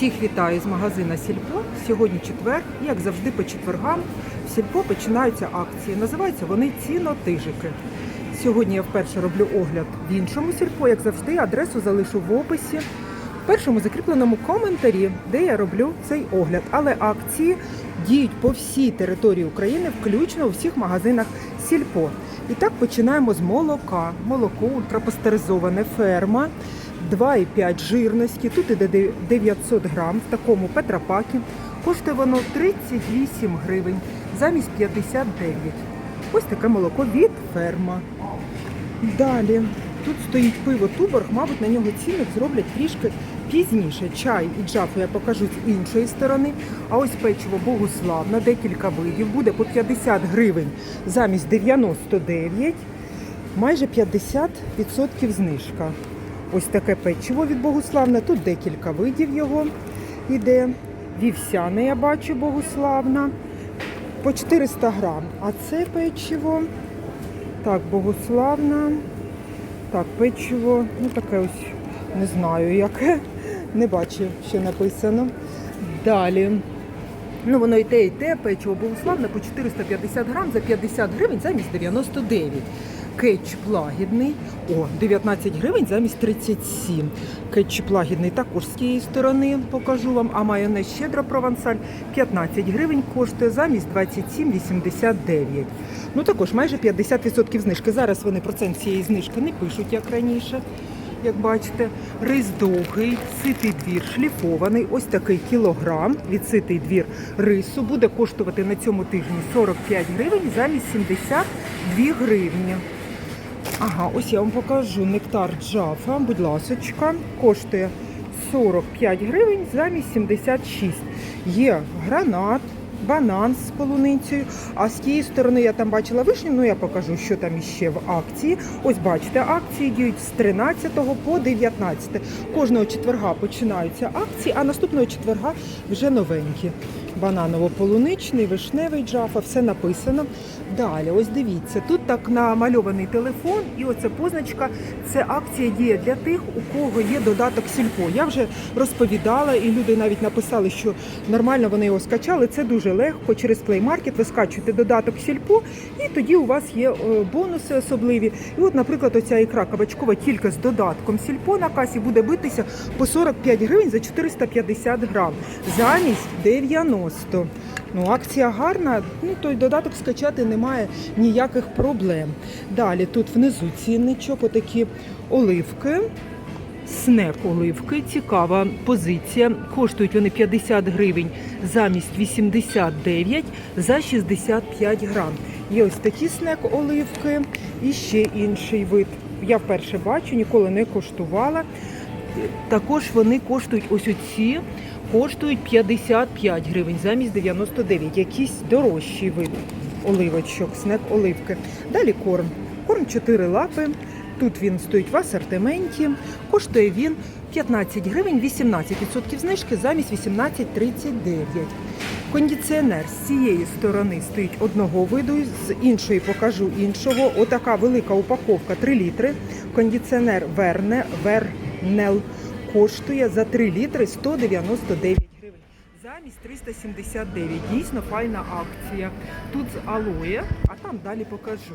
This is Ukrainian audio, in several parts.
Всіх вітаю з магазина Сільпо. Сьогодні четвер, як завжди, по четвергам в Сільпо починаються акції. Називаються вони цінотижики. Сьогодні я вперше роблю огляд в іншому сільпо, як завжди, адресу залишу в описі. В першому закріпленому коментарі, де я роблю цей огляд. Але акції діють по всій території України, включно у всіх магазинах Сільпо. І так починаємо з молока. Молоко ультрапастеризоване ферма. 2,5 жирності. Тут іде 900 грам в такому петрапакі. Коштує воно 38 гривень замість 59. Ось таке молоко від ферма. Далі. Тут стоїть пиво Туборг, мабуть, на нього ціник зроблять трішки пізніше. Чай і джафу я покажу з іншої сторони. А ось печиво Богуславна, декілька видів. Буде по 50 гривень замість 99. Майже 50% знижка. Ось таке печиво від Богуславна. Тут декілька видів його іде. Вівсяне я бачу Богуславна. По 400 грам. А це печиво. Так, Богославна. Так, печиво. Ну таке ось не знаю яке. Не бачу, що написано. Далі. Ну, воно і те, і те, печиво Богославне по 450 грам за 50 гривень замість 99. Кетчуп лагідний. О, 19 гривень замість 37. Кетчуп лагідний також з тієї сторони покажу вам. А майонез щедро провансаль 15 гривень коштує замість 27,89. Ну також майже 50% знижки. Зараз вони процент цієї знижки не пишуть, як раніше. Як бачите, рис довгий, ситий двір шліфований, ось такий кілограм від ситий двір рису буде коштувати на цьому тижні 45 гривень замість 72 гривні. Ага, ось я вам покажу нектар джафа, будь ласочка, коштує 45 гривень замість 76. Є гранат, банан з полуницею. А з тієї сторони я там бачила вишню, ну я покажу, що там іще в акції. Ось бачите, акції діють з 13 по 19. Кожного четверга починаються акції, а наступного четверга вже новенькі. Бананово-полуничний, вишневий джафа, все написано. Далі, ось дивіться, тут так намальований телефон, і оця позначка. Це акція діє для тих, у кого є додаток Сільпо. Я вже розповідала, і люди навіть написали, що нормально вони його скачали. Це дуже легко. Через Play Market ви скачуєте додаток Сільпо, і тоді у вас є е, бонуси особливі. І от, наприклад, оця ікра кабачкова тільки з додатком Сільпо на касі буде битися по 45 гривень за 450 грам замість 90. Ну, акція гарна, ну той додаток скачати немає ніяких проблем. Далі тут внизу цінничок, отакі оливки. Снек оливки, цікава позиція. Коштують вони 50 гривень замість 89 за 65 грам. Є ось такі снек оливки і ще інший вид. Я вперше бачу, ніколи не коштувала. Також вони коштують ось оці, коштують 55 гривень замість 99. Якийсь дорожчий вид оливочок, снек оливки. Далі корм. Корм 4 лапи. Тут він стоїть в асортименті. Коштує він 15 гривень, 18% знижки замість 18,39. Кондиціонер з цієї сторони стоїть одного виду, з іншої покажу іншого. Отака велика упаковка 3 літри. Кондиціонер Верне Вернел коштує за 3 літри 199 гривень. Замість 379. Дійсно файна акція. Тут з алоє, а там далі покажу.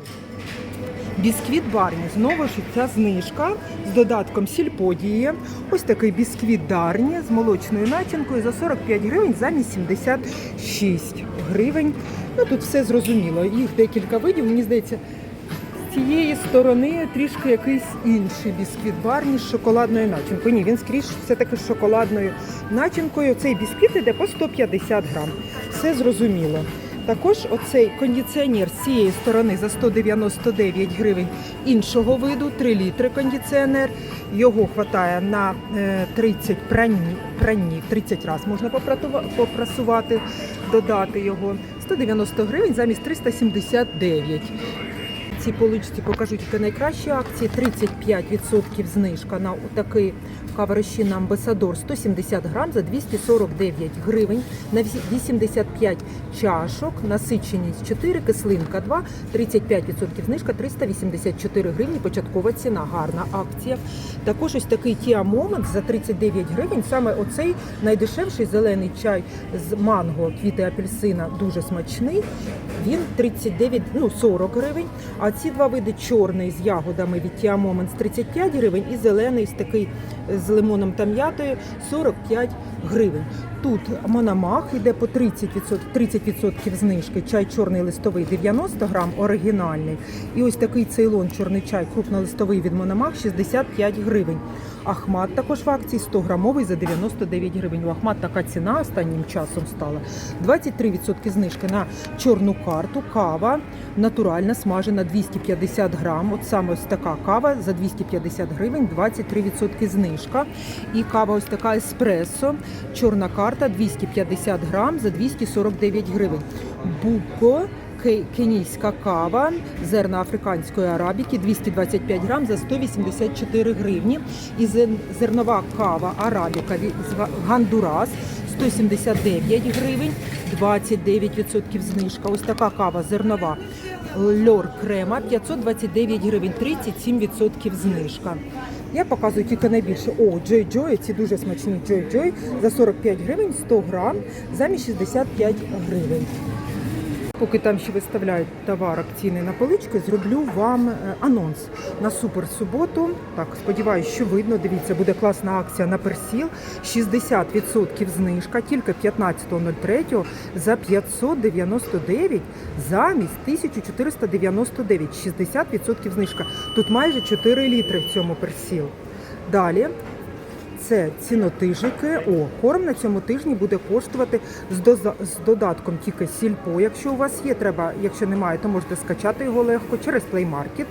Бісквіт Барні. Знову ж ця знижка з додатком сільподії. Ось такий бісквіт Дарні з молочною начинкою за 45 гривень замість 76 гривень. Ну тут все зрозуміло. Їх декілька видів. Мені здається, цієї сторони трішки якийсь інший бісквіт Барні з шоколадною начинкою. Ні, він скрізь все-таки з шоколадною начинкою. Цей бісквіт йде по 150 грам. Все зрозуміло. Також оцей кондиціонер з цієї сторони за 199 гривень іншого виду, 3 літри кондиціонер. Його вистачає на е, 30 прані, прані 30 разів можна попрасувати, додати його. 190 гривень замість 379. Цій поличці покажу тільки найкращі акції. 35% знижка на такий каверщин Амбасадор 170 грам за 249 гривень. На 85 чашок, насиченість 4, кислинка 2, 35% знижка 384 гривні. Початкова ціна. Гарна акція. Також ось такий Tia Moment за 39 гривень. Саме оцей найдешевший зелений чай з манго, квіти апельсина, дуже смачний. Він 39, ну 40 гривень. А ці два види чорний з ягодами від Moments 35 гривень і зелений з такий з лимоном та м'ятою 45 гривень. Тут Мономах йде по 30%, 30% знижки. Чай чорний листовий 90 грам, оригінальний. І ось такий цейлон чорний чай крупнолистовий від Мономах 65 гривень. Ахмат також в акції 100 грамовий за 99 гривень. У Ахмат така ціна останнім часом стала. 23% знижки на чорну карту. Кава натуральна, смажена 250 грам. От саме ось така кава за 250 гривень, 23% знижка. І кава ось така еспресо, чорна карта 250 грам за 249 гривень. Буко кенійська кава, зерна африканської арабіки 225 грам за 184 гривні. І зернова кава арабіка з Га- Гондурас 179 гривень, 29% знижка. Ось така кава зернова льор крема 529 гривень, 37% знижка. Я показую тільки найбільше. О, Джой Джой, ці дуже смачні Джой Джой за 45 гривень 100 грам, замість 65 гривень. Поки там ще виставляють товар акційний на полички, зроблю вам е, анонс на супер суботу. Так, сподіваюся, що видно. Дивіться, буде класна акція на персіл. 60% знижка, тільки 15.03 за 599 замість 1499. 60% знижка. Тут майже 4 літри в цьому персіл. Далі це цінотижики. О, корм на цьому тижні буде коштувати з, доза- з додатком тільки сільпо. Якщо у вас є, треба, якщо немає, то можете скачати його легко через Play Market.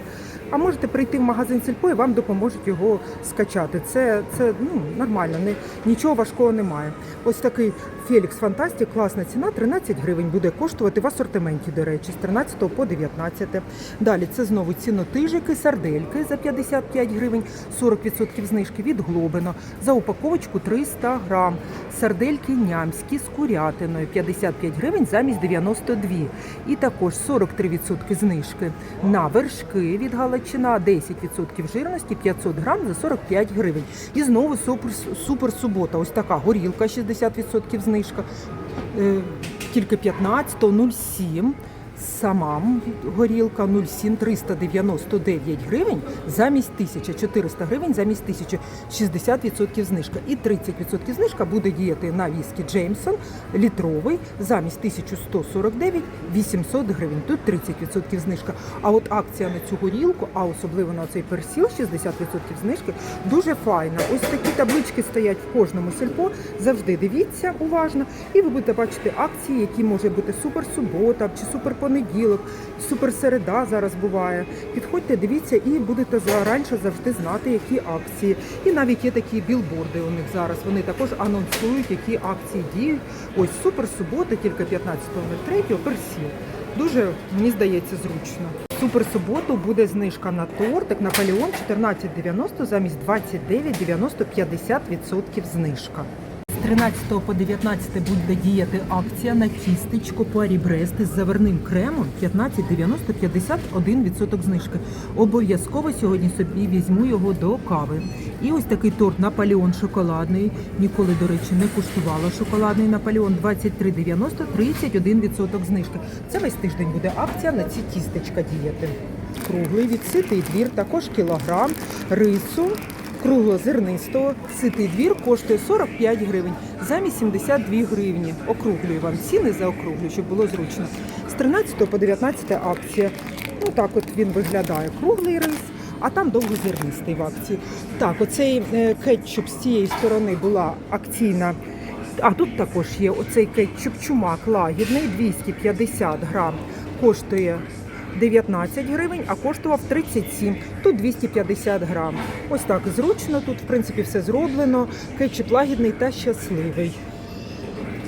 А можете прийти в магазин сільпо і вам допоможуть його скачати. Це, це ну, нормально, не, нічого важкого немає. Ось такий Фелікс Фантастік, класна ціна, 13 гривень буде коштувати в асортименті, до речі, з 13 по 19. Далі це знову цінотижики, сардельки за 55 гривень, 40% знижки від Глобино. За упаковочку 300 грам. Сардельки нямські з курятиною 55 гривень замість 92. І також 43% знижки на вершки від Галичина, 10% жирності 500 грам за 45 гривень. І знову супер, супер субота. Ось така горілка 60% знижка. Е, Тільки 15.07. Сама горілка 07 399 гривень замість 1400 гривень замість 1000 60% знижка. І 30% знижка буде діяти на віскі Джеймсон літровий замість 1149 800 гривень. Тут 30% знижка. А от акція на цю горілку, а особливо на цей персіл 60% знижки, дуже файна. Ось такі таблички стоять в кожному сільпо. Завжди дивіться уважно, і ви будете бачити акції, які може бути супер субота чи супер понеділок, супер середа зараз буває. Підходьте, дивіться і будете зараніше завжди знати, які акції. І навіть є такі білборди у них зараз. Вони також анонсують, які акції діють. Ось супер субота, тільки 15.03 персіл. Дуже мені здається зручно. Супер суботу буде знижка на тортик Наполеон 14,90 замість 29,90 50% знижка. З 13 по 19 буде діяти акція на тістечко Парі Брест з заварним кремом 15,90 51% знижки. Обов'язково сьогодні собі візьму його до кави. І ось такий торт Наполеон шоколадний. Ніколи, до речі, не куштувала шоколадний Наполеон 23,90 31% знижки. Це весь тиждень буде акція на ці тістечка діяти. Круглий відситий двір, також кілограм рису круглозернистого. Ситий двір коштує 45 гривень замість 72 гривні. Округлюю вам ціни заокруглюю, щоб було зручно. З 13 по 19 акція. Ну так от він виглядає. Круглий рис, а там довгозернистий в акції. Так, оцей е, кетчуп з цієї сторони була акційна. А тут також є оцей кетчуп чумак лагідний 250 грам. Коштує 19 гривень, а коштував 37. Тут 250 грам. Ось так зручно. Тут, в принципі, все зроблено. Кетчуп лагідний та щасливий.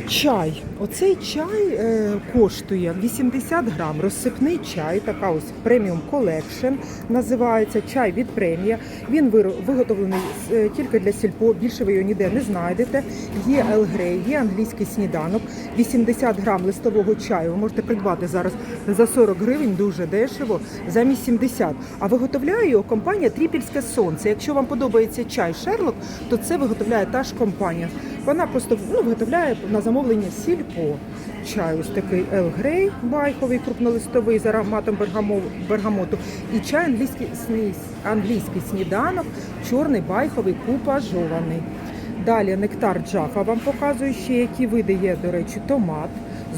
Чай Оцей чай е, коштує 80 грам. Розсипний чай, така ось преміум колекшн називається чай від премія. Він виготовлений е, тільки для сільпо. Більше ви його ніде не знайдете. Є Grey, є англійський сніданок. 80 грам листового чаю. Ви можете придбати зараз за 40 гривень, дуже дешево, замість 70. А виготовляє його компанія Тріпільське сонце. Якщо вам подобається чай Шерлок, то це виготовляє та ж компанія. Вона просто ну, виготовляє на замовлення сільпо. Чай ось такий Ел Грей, байховий, крупнолистовий з ароматом бергамоту. І чай англійський, англійський сніданок, чорний байховий, купажований. Далі нектар джафа вам показую ще, які види є, до речі, томат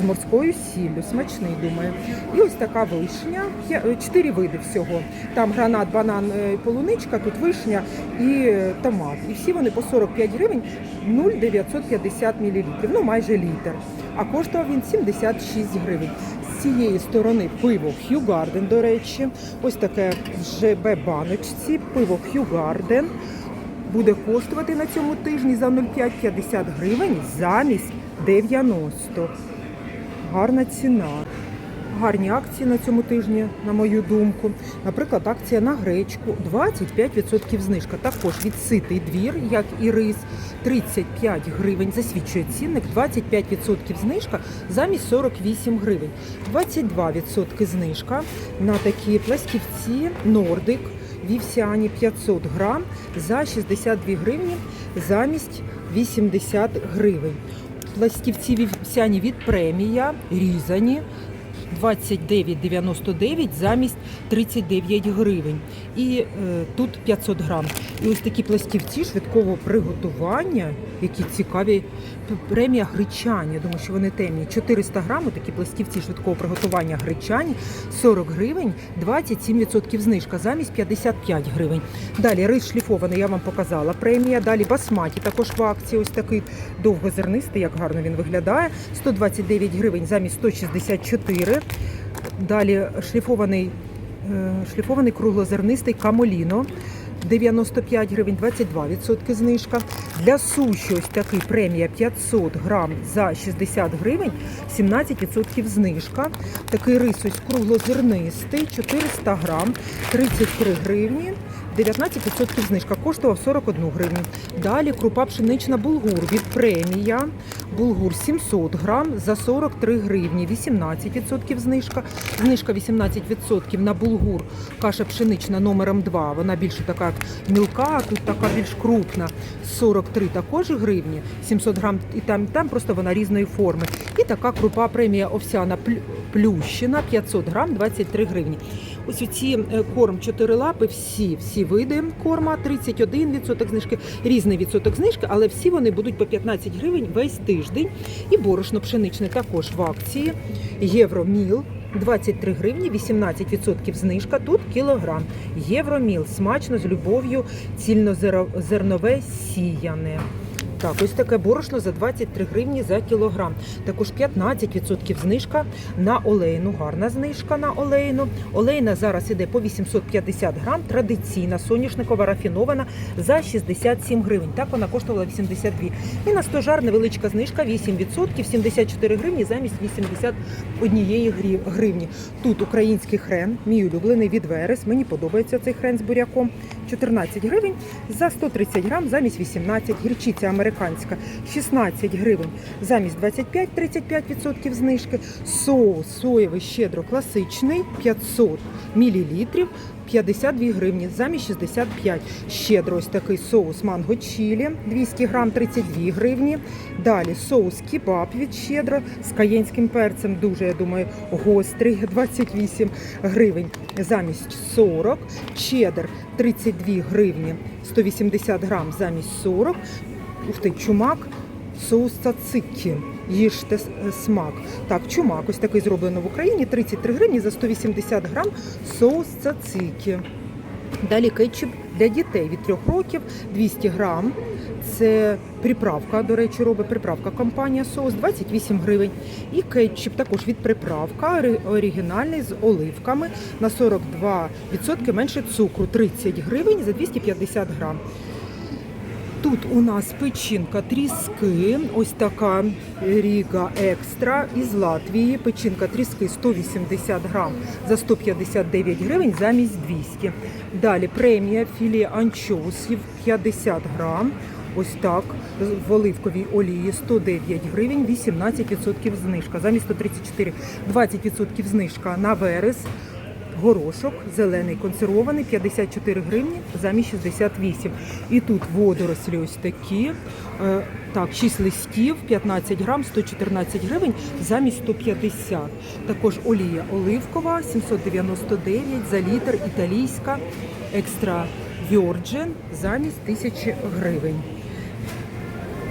з морською сіллю, смачний, думаю. І ось така вишня, е, чотири види всього. Там гранат, банан, е, полуничка, тут вишня і е, томат. І всі вони по 45 гривень 0,950 мл, ну майже літр. А коштував він 76 гривень. З цієї сторони пиво Хью Гарден, до речі, ось таке в ЖБ баночці, пиво Хью Гарден буде коштувати на цьому тижні за 0,550 гривень замість 90. Гарна ціна. Гарні акції на цьому тижні, на мою думку. Наприклад, акція на гречку 25% знижка. Також від ситий двір, як і рис, 35 гривень. Засвідчує цінник, 25% знижка замість 48 гривень. 22% знижка на такі пластівці Нордик вівсяні 500 грам за 62 гривні замість 80 гривень. Пластівці вівсяні від премія різані 29,99 замість 39 гривень. І е, тут 500 грам. І ось такі пластівці швидкого приготування, які цікаві. Премія гречані. Я думаю, що вони темні. 400 грам, такі пластівці швидкого приготування гречані, 40 гривень, 27% знижка замість 55 гривень. Далі рис шліфований, я вам показала. Премія. Далі басматі, також в акції. Ось такий довгозернистий, як гарно він виглядає. 129 гривень замість 164. Далі шліфований, е, шліфований круглозернистий камоліно. 95 гривень, 22% знижка. Для суші ось такий премія 500 грам за 60 гривень, 17% знижка. Такий рис ось круглозернистий, 400 грам, 33 гривні. 19% знижка, коштував 41 гривню. Далі крупа пшенична булгур від премія. Булгур 700 грам за 43 гривні, 18% знижка. Знижка 18% на булгур. Каша пшенична номером 2. Вона більше така мілка, а тут така більш крупна. 43 також гривні, 700 грам і там, там просто вона різної форми. І така крупа премія овсяна плющина 500 грам, 23 гривні. Ось оці е, корм 4 лапи, всі, всі види корма, 31% знижки, різний відсоток знижки, але всі вони будуть по 15 гривень весь тиждень. І борошно пшеничне також в акції. Євроміл 23 гривні, 18% знижка, тут кілограм. Євроміл, смачно, з любов'ю, цільнозернове сіяне. Так, ось таке борошно за 23 гривні за кілограм. Також 15% знижка на олейну. Гарна знижка на олейну. Олейна зараз іде по 850 грам. Традиційна соняшникова рафінована за 67 гривень. Так вона коштувала 82. І на стожар невеличка знижка 8%, 74 гривні замість 81 гривні. Тут український хрен, мій улюблений від Верес. Мені подобається цей хрен з буряком. 14 гривень за 130 грам замість 18. Гірчиця американська 16 гривень замість 25, 35% знижки. Соус соєвий щедро класичний 500 мл. 52 гривні замість 65. Щедро ось такий соус манго чілі 200 грам 32 гривні. Далі соус кебаб від щедро з каєнським перцем. Дуже я думаю, гострий 28 гривень замість 40. Чеддер 32 гривні 180 грам замість 40. Ух ти, чумак. Соус цацики. Їжте смак. Так, чумак, ось такий зроблено в Україні. 33 гривні за 180 грам соус цацики. Далі кетчуп для дітей від 3 років 200 грам. Це приправка, до речі, робить приправка компанія соус 28 гривень. І кетчуп також від приправка оригінальний з оливками на 42% менше цукру 30 гривень за 250 грам. Тут у нас печінка тріски, ось така Ріга Екстра із Латвії. Печінка тріски 180 грам за 159 гривень замість 200. Далі премія філе анчоусів 50 грам. Ось так, в оливковій олії 109 гривень, 18% знижка. Замість 134 20% знижка на верес. Горошок зелений консервований 54 гривні замість 68. І тут водорослі ось такі. Е, Так, 6 листів, 15 грам, 114 гривень замість 150. Також олія оливкова 799 за літр, італійська, екстра Virgin замість 1000 гривень.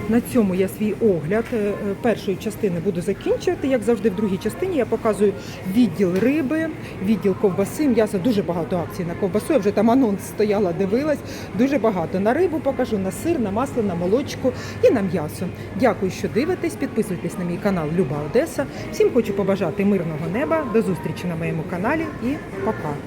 На цьому я свій огляд е, першої частини буду закінчувати. Як завжди, в другій частині я показую відділ риби, відділ ковбаси, м'яса. Дуже багато акцій на ковбасу. Я вже там анонс стояла, дивилась. Дуже багато на рибу покажу, на сир, на масло, на молочку і на м'ясо. Дякую, що дивитесь. Підписуйтесь на мій канал Люба Одеса. Всім хочу побажати мирного неба. До зустрічі на моєму каналі і пока.